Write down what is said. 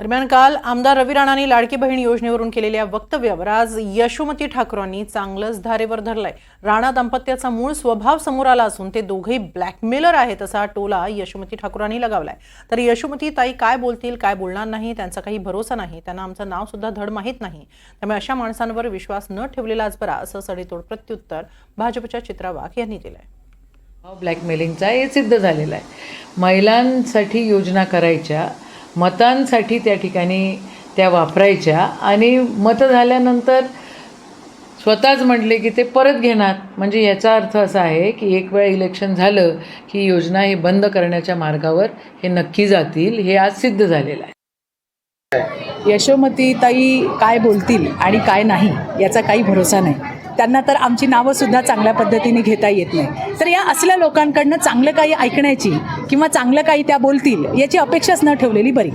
दरम्यान काल आमदार रवी राणांनी लाडकी बहीण योजनेवरून केलेल्या वक्तव्यावर आज यशोमती ठाकूरांनी चांगलंच धारेवर धरलाय. राणा दाम्पत्याचा मूळ स्वभाव समोर आला असून ते दोघेही ब्लॅकमेलर आहेत असा टोला यशोमती ठाकूरांनी लगावलाय. तर यशोमती ताई काय बोलतील काय बोलणार नाही त्यांचा काही भरोसा नाही त्यांना आमचं नाव सुद्धा धड माहीत नाही. त्यामुळे अशा माणसांवर विश्वास न ठेवलेलाच बरा असं सडेतोड प्रत्युत्तर भाजपच्या चित्रा वाघ यांनी दिलंय. ब्लॅकमेलिंगचा हे सिद्ध झालेला आहे. महिलांसाठी योजना करायच्या मतांसाठी त्या ठिकाणी त्या वापरायच्या. आणि मतं झाल्यानंतर स्वतःच म्हटले की ते परत घेणार. म्हणजे याचा अर्थ असा आहे की एक वेळ इलेक्शन झालं की योजना हे बंद करण्याच्या मार्गावर हे नक्की जातील हे आज सिद्ध झालेलं आहे. यशोमती ताई काय बोलतील आणि काय नाही याचा काही भरोसा नाही. त्यांना तर आमची नावं सुद्धा चांगल्या पद्धतीने घेता येत नाही. तर या असल्या लोकांकडनं चांगलं काही ऐकण्याची किंवा चांगलं काही त्या बोलतील याची अपेक्षाच न ठेवलेली बरी.